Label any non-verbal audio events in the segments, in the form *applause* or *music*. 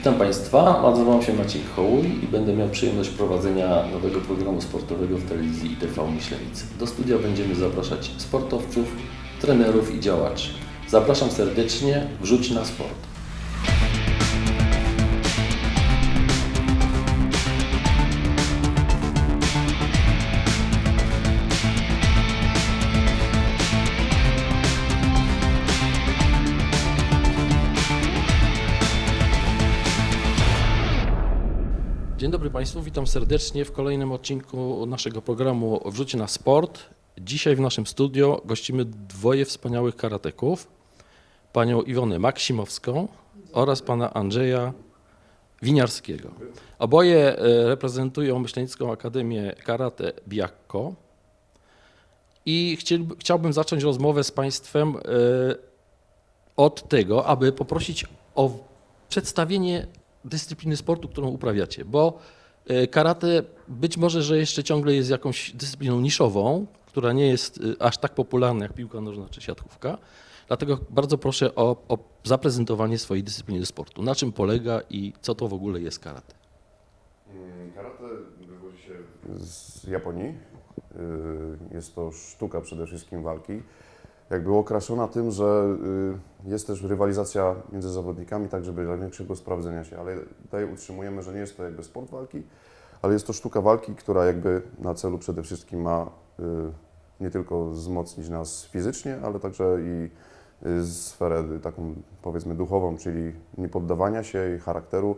Witam Państwa, nazywam się Maciej Hołuj i będę miał przyjemność prowadzenia nowego programu sportowego w telewizji ITV Myślenicy. Do studia będziemy zapraszać sportowców, trenerów i działaczy. Zapraszam serdecznie, wrzuć na sport. Dobry Państwu, witam serdecznie w kolejnym odcinku naszego programu Wrzucie na sport. Dzisiaj w naszym studio gościmy dwoje wspaniałych karateków, panią Iwonę Maksimowską oraz pana Andrzeja Winiarskiego. Oboje e, reprezentują Myślenicką Akademię Karate Biakko i chciałbym zacząć rozmowę z Państwem e, od tego, aby poprosić o przedstawienie dyscypliny sportu, którą uprawiacie, bo karate być może, że jeszcze ciągle jest jakąś dyscypliną niszową, która nie jest e, aż tak popularna jak piłka nożna czy siatkówka. Dlatego bardzo proszę o, o zaprezentowanie swojej dyscypliny sportu. Na czym polega i co to w ogóle jest karate? Mm, Karate wywodzi się z Japonii. Y, Jest to sztuka przede wszystkim walki. Jakby okraszona tym, że y, jest też rywalizacja między zawodnikami, tak żeby dla większego sprawdzenia się, ale tutaj utrzymujemy, że nie jest to jakby sport walki, ale jest to sztuka walki, która jakby na celu przede wszystkim ma y, nie tylko wzmocnić nas fizycznie, ale także i y, sferę taką powiedzmy duchową, czyli niepoddawania się i charakteru,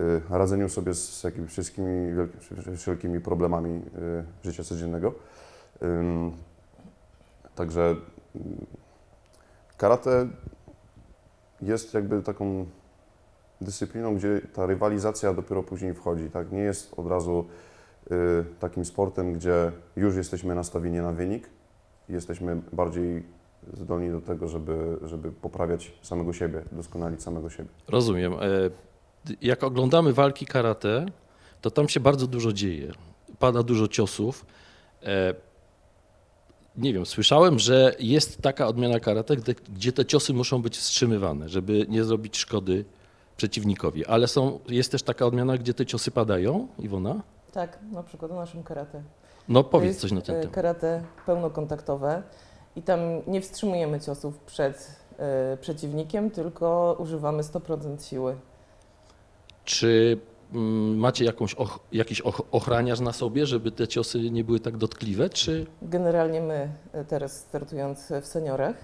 y, radzeniu sobie z jakimi wszystkimi wielki- wszelkimi problemami y, życia codziennego. Ym, Także ym, karate jest jakby taką dyscypliną, gdzie ta rywalizacja dopiero później wchodzi. Tak? Nie jest od razu y, takim sportem, gdzie już jesteśmy nastawieni na wynik. Jesteśmy bardziej zdolni do tego, żeby, żeby poprawiać samego siebie, doskonalić samego siebie. Rozumiem. E, Jak oglądamy walki karate, to tam się bardzo dużo dzieje. Pada dużo ciosów. Nie wiem, słyszałem, że jest taka odmiana karate, gdzie, te ciosy muszą być wstrzymywane, żeby nie zrobić szkody przeciwnikowi. Ale są, jest też taka odmiana, gdzie te ciosy padają, Iwona? Tak, na przykład w naszym karate. No powiedz coś na ten e, temat. Karate pełnokontaktowe i tam nie wstrzymujemy ciosów przed e, przeciwnikiem, tylko używamy 100% siły. Czy macie jakąś och, jakiś och, ochraniarz na sobie, żeby te ciosy nie były tak dotkliwe, czy... Generalnie my e, teraz startując w seniorach,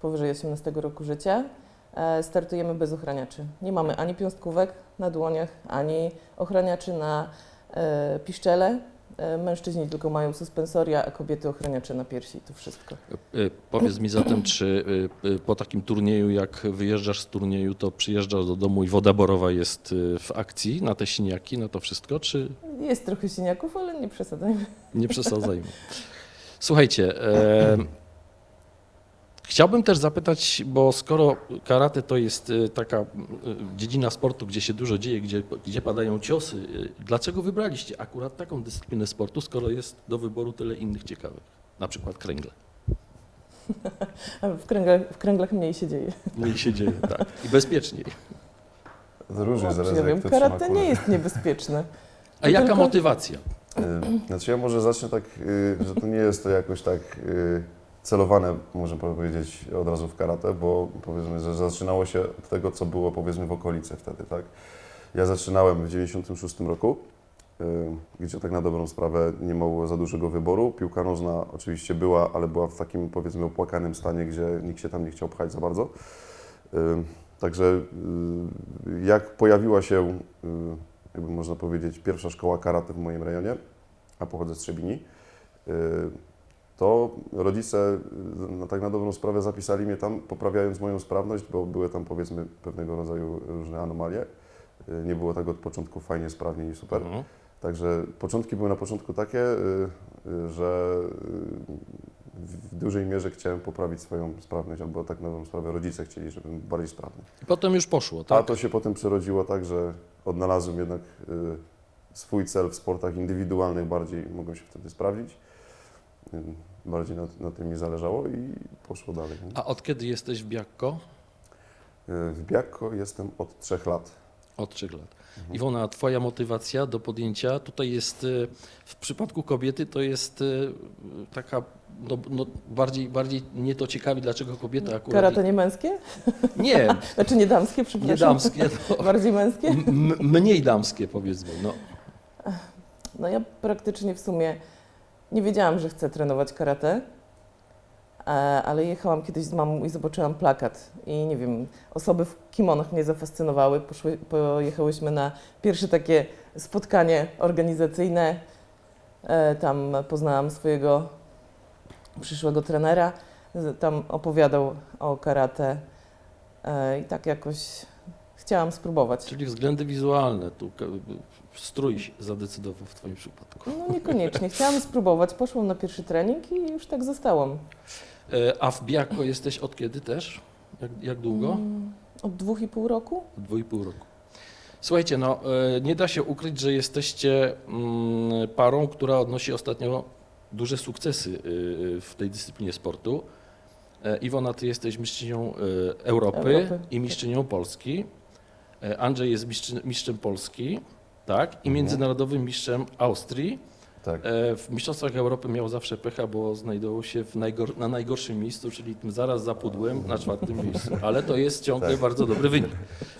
powyżej 18 roku życia, e, startujemy bez ochraniaczy. Nie mamy ani piąstkówek na dłoniach, ani ochraniaczy na e, piszczele. E, Mężczyźni tylko mają suspensoria, a kobiety ochraniacze na piersi. To wszystko. Y, Powiedz mi zatem, czy po takim turnieju, jak wyjeżdżasz z turnieju, to przyjeżdżasz do domu i woda borowa jest w akcji na te siniaki, na to wszystko, czy Jest trochę siniaków, ale nie przesadzajmy. nie przesadzajmy? Słuchajcie, e, chciałbym też zapytać, bo skoro karate to jest y, taka y, dziedzina sportu, gdzie się dużo dzieje, gdzie, gdzie padają ciosy, y, dlaczego wybraliście akurat taką dyscyplinę sportu, skoro jest do wyboru tyle innych ciekawych, na przykład kręgle? W kręglach, w kręglach mniej się dzieje. Mniej się dzieje, tak. I bezpieczniej. To różnie zależy, ja wiem, karate nie jest niebezpieczne. A To jaka tylko- motywacja? Znaczy ja może zacznę tak, że to nie jest to jakoś tak celowane, można powiedzieć, od razu w karate, bo powiedzmy, że zaczynało się od tego, co było powiedzmy w okolicy wtedy, tak? Ja zaczynałem w 96 roku, y, gdzie tak na dobrą sprawę nie było za dużego wyboru. Piłka nożna oczywiście była, ale była w takim powiedzmy opłakanym stanie, gdzie nikt się tam nie chciał pchać za bardzo. Y, Także y, jak pojawiła się, jakby można powiedzieć, pierwsza szkoła karate w moim rejonie, a pochodzę z Trzebini, to rodzice no, tak na dobrą sprawę zapisali mnie tam, poprawiając moją sprawność, bo były tam powiedzmy pewnego rodzaju różne anomalie. Y, Nie było tak od początku fajnie, sprawnie i super. Mhm. Także początki były na początku takie, y, y, że w dużej mierze chciałem poprawić swoją sprawność, albo tak na dobrą sprawę rodzice chcieli, żebym był bardziej sprawny. I Potem już poszło, A tak? to się potem przerodziło tak, że odnalazłem jednak swój cel w sportach indywidualnych, bardziej mogłem się wtedy sprawdzić. Y, Bardziej na, na tym mi zależało i poszło dalej. nie? A od kiedy jesteś w Biakko? Y, W Biakko jestem od trzech lat. Od trzech lat. Mhm. Iwona, twoja motywacja do podjęcia tutaj jest, e, w przypadku kobiety to jest e, taka, no, no bardziej, bardziej mnie to ciekawi, dlaczego kobieta akurat... Karate nie męskie? Nie, *laughs* Znaczy nie damskie, przepraszam. nie damskie, no, *laughs* Bardziej męskie? m- mniej damskie powiedzmy, no. No ja praktycznie w sumie nie wiedziałam, że chcę trenować karate, e, ale jechałam kiedyś z mamą i zobaczyłam plakat i nie wiem, osoby w kimonach mnie zafascynowały. Poszły, pojechałyśmy na pierwsze takie spotkanie organizacyjne. E, Tam poznałam swojego przyszłego trenera. Tam opowiadał o karate e, i tak jakoś chciałam spróbować. Czyli względy wizualne, tu strój się zadecydował w twoim przypadku. No niekoniecznie. Chciałam spróbować, poszłam na pierwszy trening i już tak zostałam. E, A w Biako jesteś od kiedy też? Jak, jak długo? Mm, Od dwóch i pół roku? Od dwóch i pół roku. Słuchajcie, no e, nie da się ukryć, że jesteście mm, parą, która odnosi ostatnio duże sukcesy y, w tej dyscyplinie sportu. E, Iwona, ty jesteś mistrzynią e, Europy, Europy, i mistrzynią Polski. E, Andrzej jest mistrzem, mistrzem Polski, tak, i Mhm. międzynarodowym mistrzem Austrii. Tak. E, W Mistrzostwach Europy miał zawsze pecha, bo znajdował się najgor- na najgorszym miejscu, czyli tym zaraz za pudłem na czwartym *laughs* miejscu. Ale to jest ciągle Tak. bardzo dobry wynik.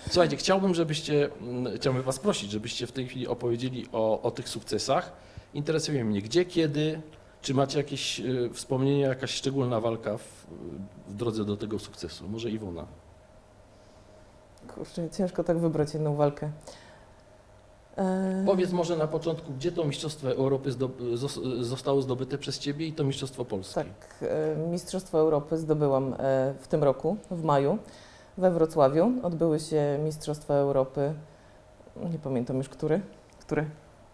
Słuchajcie, chciałbym, żebyście, chciałbym Was prosić, żebyście w tej chwili opowiedzieli o, o tych sukcesach. Interesuje mnie, gdzie, kiedy, czy macie jakieś e, wspomnienia, jakaś szczególna walka w, w drodze do tego sukcesu? Może Iwona. Kurczę, ciężko tak wybrać jedną walkę. E, Powiedz może na początku, gdzie to Mistrzostwo Europy zdo, zos- zostało zdobyte przez Ciebie i to Mistrzostwo Polski. Tak, e, Mistrzostwo Europy zdobyłam e, w tym roku, w maju, we Wrocławiu. Odbyły się Mistrzostwa Europy, nie pamiętam już który, który?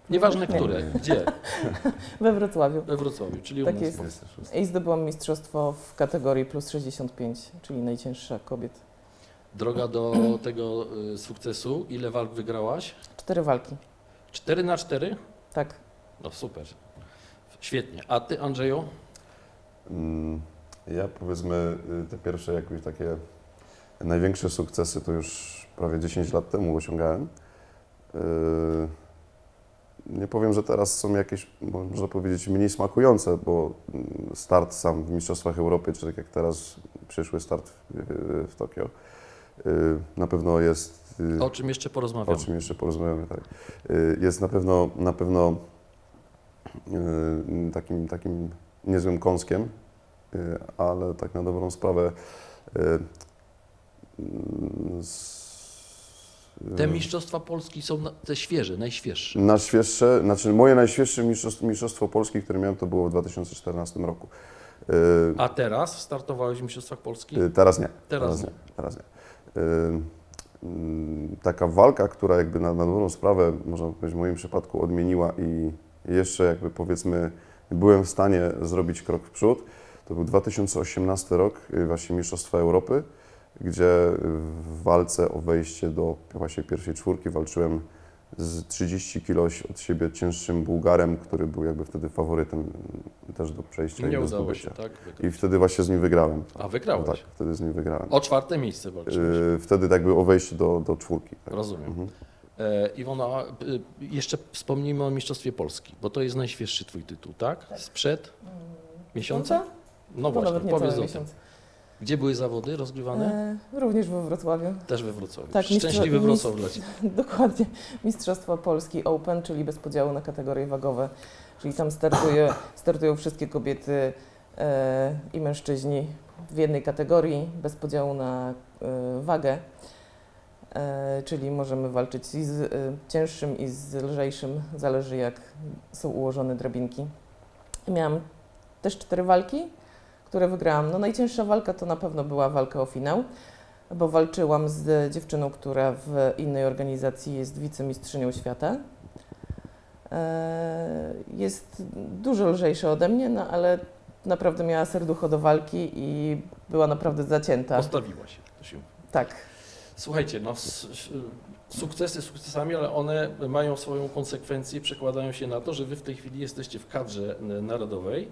Nieważne Nie. które, gdzie? *laughs* We Wrocławiu. We Wrocławiu, czyli u Tak nas. jest. I zdobyłam mistrzostwo w kategorii plus 65, czyli najcięższa kobiet. Droga do tego y, sukcesu, ile walk wygrałaś? Cztery walki, 4 na 4? tak. No super. Świetnie. A ty, Andrzeju? Mm, Ja powiedzmy y, te pierwsze jakieś takie największe sukcesy to już prawie 10 lat temu osiągałem. Y, Nie powiem, że teraz są jakieś, można powiedzieć, mniej smakujące, bo mm, start sam w Mistrzostwach Europy, czy tak jak teraz przyszły start w, w Tokio, na pewno jest y, O czym jeszcze o porozmawiamy? czym jeszcze porozmawiamy, tak. Y, Jest na pewno, na pewno y, takim, takim niezłym kąskiem, y, ale tak na dobrą sprawę y, mm, z- Te Mistrzostwa Polski są te świeże, najświeższe. na świeższe, znaczy moje najświeższe mistrzostwo, mistrzostwo Polski, które miałem, to było w 2014 roku. Y, A teraz startowałeś w Mistrzostwach Polski? y, Teraz nie. Teraz nie. Teraz nie. Y, Taka walka, która jakby na, na dobrą sprawę, można powiedzieć w moim przypadku odmieniła i jeszcze jakby powiedzmy byłem w stanie zrobić krok w przód, to był 2018 rok, y, właśnie Mistrzostwa Europy, gdzie w walce o wejście do właśnie pierwszej czwórki walczyłem z 30 kg od siebie cięższym Bułgarem, który był jakby wtedy faworytem też do przejścia i Nie do udało zdobycia. się, tak? I wtedy właśnie z nim wygrałem. A wygrałeś? No tak, wtedy z nim wygrałem. O czwarte miejsce walczyłeś. Yy, wtedy tak by o wejście do, do czwórki. Tak. Rozumiem. Mhm. E, Iwona, y, jeszcze wspomnijmy o Mistrzostwie Polski, bo to jest najświeższy Twój tytuł, tak? Sprzed miesiąca? No To właśnie, nawet nie powiedz cały o tym. Gdzie były zawody rozgrywane? E, również we Wrocławiu. Też we Wrocławiu. tak, Szczęśliwy mistrz- Wrocław dla Ciebie. *laughs* Dokładnie. Mistrzostwa Polski Open, czyli bez podziału na kategorie wagowe. Czyli tam startuje, *laughs* startują wszystkie kobiety e, i mężczyźni w jednej kategorii, bez podziału na e, wagę. E, czyli możemy walczyć i z e, cięższym, i z lżejszym, zależy jak są ułożone drabinki. Miałam też cztery walki, które wygrałam. No najcięższa walka to na pewno była walka o finał bo walczyłam z dziewczyną, która w innej organizacji jest wicemistrzynią świata. E, Jest dużo lżejsza ode mnie, no ale naprawdę miała serducho do walki i była naprawdę zacięta. Postawiła się. To się Tak, Słuchajcie, no, sukcesy sukcesami, ale one mają swoją konsekwencję, przekładają się na to, że wy w tej chwili jesteście w kadrze n- narodowej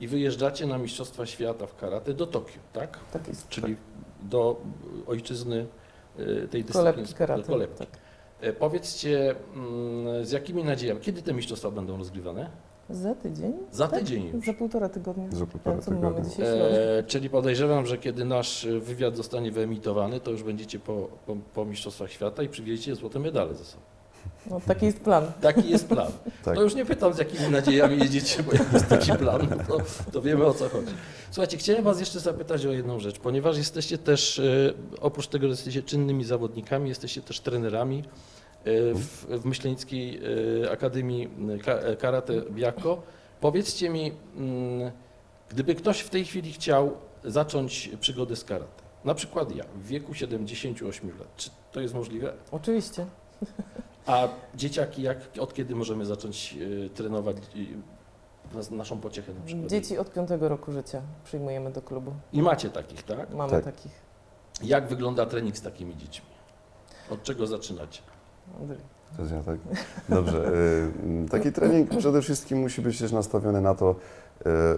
i wyjeżdżacie na Mistrzostwa Świata w karate do Tokio, tak? tak jest. Czyli do ojczyzny y, tej dyscypliny. Kolebki karate. kolebki. Tak. E, Powiedzcie, mm, z jakimi nadziejami, kiedy te mistrzostwa będą rozgrywane? Za tydzień? Za Tak? tydzień już. Za półtora tygodnia. Za półtora co tygodnia. E, czyli podejrzewam, że kiedy nasz e, wywiad zostanie wyemitowany, to już będziecie po, po, po Mistrzostwach Świata i przywieziecie złote medale ze sobą. No, taki jest plan. Taki jest plan. Tak. To już nie pytam, z jakimi nadziejami jedziecie, bo jak jest taki plan, no to, to wiemy o co chodzi. Słuchajcie, chciałem Was jeszcze zapytać o jedną rzecz, ponieważ jesteście też, e, oprócz tego, że jesteście czynnymi zawodnikami, jesteście też trenerami e, w, w Myślenickiej e, Akademii Ka- Karate Biako. Powiedzcie mi, mm, gdyby ktoś w tej chwili chciał zacząć przygodę z karate, na przykład ja, w wieku 78 lat, czy to jest możliwe? Oczywiście. A dzieciaki, jak, od kiedy możemy zacząć y, trenować y, nas- naszą pociechę na przykład? Dzieci od piątego roku życia przyjmujemy do klubu. I macie takich, tak? Mamy Tak. takich. Jak wygląda trening z takimi dziećmi? Od czego zaczynacie? Andrzej. Ja, tak? Dobrze. y, Taki trening przede wszystkim musi być też nastawiony na to,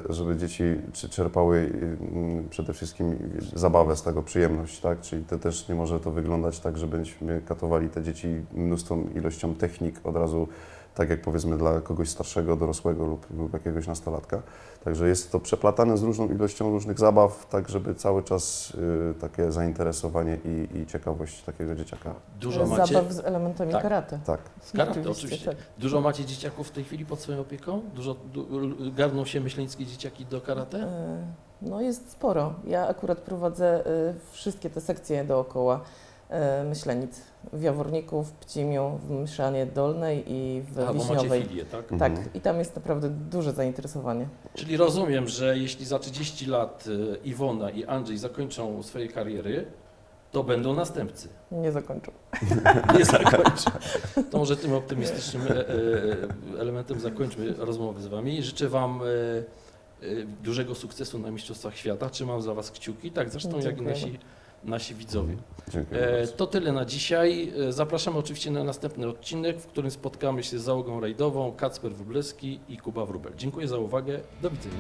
y, żeby dzieci czerpały y, mm, przede wszystkim zabawę z tego, przyjemność, tak? Czyli to też nie może to wyglądać tak, że będziemy katowali te dzieci mnóstwą ilością technik od razu, tak jak powiedzmy dla kogoś starszego, dorosłego lub, lub jakiegoś nastolatka. Także jest to przeplatane z różną ilością różnych zabaw, tak żeby cały czas y, takie zainteresowanie i, i ciekawość takiego dzieciaka. Dużo macie, Zabaw z elementami Tak. karate. Tak. *laughs* Karate, oczywiście. Tak. dużo macie dzieciaków w tej chwili pod swoją opieką? Dużo du, garną się myśleńskie dzieciaki do karate? E, No jest sporo. Ja akurat prowadzę e, wszystkie te sekcje dookoła Myślenic. W Jaworniku, w Pcimiu, w Myszanie Dolnej i w A, Wiśniowej. filię, tak? Tak, Mhm. i tam jest naprawdę duże zainteresowanie. Czyli rozumiem, że jeśli za 30 lat y, Iwona i Andrzej zakończą swoje kariery, to będą następcy. Nie zakończę. *laughs* nie zakończę. To może tym optymistycznym e, e, elementem zakończmy rozmowę z Wami. Życzę Wam e, e, dużego sukcesu na Mistrzostwach Świata. Trzymam za Was kciuki, tak zresztą jak i nasi, nasi widzowie. Dziękuję E. To tyle na dzisiaj. E, Zapraszamy oczywiście na następny odcinek, w którym spotkamy się z załogą rajdową Kacper Wróblewski i Kuba Wróbel. Dziękuję za uwagę. Do widzenia.